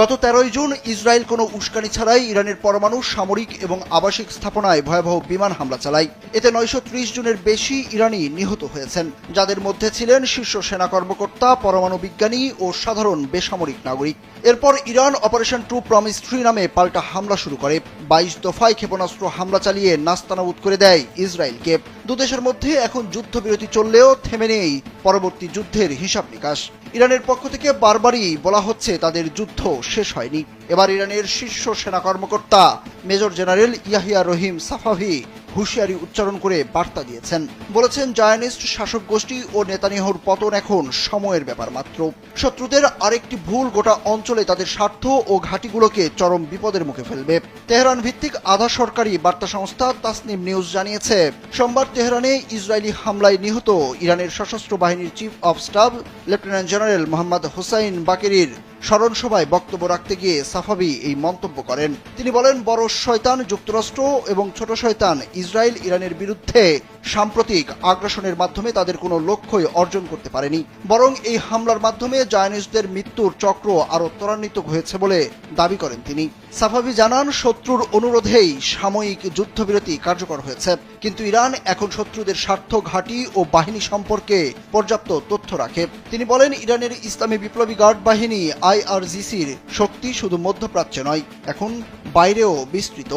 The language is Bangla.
গত তেরোই জুন ইসরায়েল কোনো উস্কানি ছাড়াই ইরানের পরমাণু, সামরিক এবং আবাসিক স্থাপনায় ভয়াবহ বিমান হামলা চালায়। এতে নয়শো ত্রিশ জনের বেশি ইরানি নিহত হয়েছেন। যাদের মধ্যে ছিলেন শীর্ষ সেনা কর্মকর্তা, পরমাণু বিজ্ঞানী ও সাধারণ বেসামরিক নাগরিক। এরপর Iran operation true promise three নামে পাল্টা হামলা শুরু করে। বাইশ দফায় ক্ষেপণাস্ত্র হামলা চালিয়ে নাস্তানাবুদ করে দেয় ইসরায়েলকে। দুদেশের মধ্যে এখন যুদ্ধবিরতি চললেও থেমে নেই পরবর্তী যুদ্ধের হিসাব নিকাশ। ইরানের পক্ষ থেকে বারবারই বলা হচ্ছে তাদের যুদ্ধ শেষ হয়নি। এবার ইরানের শীর্ষ সেনা কর্মকর্তা, major general Yahya Rahim Safavi হুঁশিয়ারি উচ্চারণ করে বার্তা দিয়েছেন। বলেছেন, জায়নিস্ট শাসক গোষ্ঠী ও নেতানিয়াহুর পতন এখন সময়ের ব্যাপার মাত্র। শত্রুদের আরেকটি ভুল গোটা অঞ্চলে তাদের স্বার্থ ও ঘাঁটিগুলোকে চরম বিপদের মুখে ফেলবে। তেহরান ভিত্তিক আধা সরকারি বার্তা সংস্থা তাসনিম নিউজ জানিয়েছে, সোমবার তেহরানে ইসরায়েলি হামলায় নিহত ইরানের সশস্ত্র বাহিনীর chief of staff, lieutenant general Mohammad Hossein বাকেরির স্মরণ সভায় বক্তব্য রাখতে গিয়ে সাফাবি এই মন্তব্য করেন। তিনি বলেন, বড় শয়তান যুক্তরাষ্ট্র এবং ছোট শয়তান ইসরায়েল ইরানের বিরুদ্ধে সাম্প্রতিক আগ্রাসনের মাধ্যমে তাদের কোনো লক্ষ্যই অর্জন করতে পারেনি। বরং এই হামলার মাধ্যমে জায়নিসদের মৃত্যুর চক্র আরও ত্বরান্বিত হয়েছে বলে দাবি করেন তিনি। সাফাবি জানান, শত্রুর অনুরোধেই সাময়িক যুদ্ধবিরতি কার্যকর হয়েছে। কিন্তু ইরান এখন শত্রুদের স্বার্থ ঘাঁটি ও বাহিনী সম্পর্কে পর্যাপ্ত তথ্য রাখে। তিনি বলেন, ইরানের ইসলামী বিপ্লবী গার্ড বাহিনী আইআরজিসির শক্তি শুধু মধ্যপ্রাচ্যে নয়, এখন বাইরেও বিস্তৃত।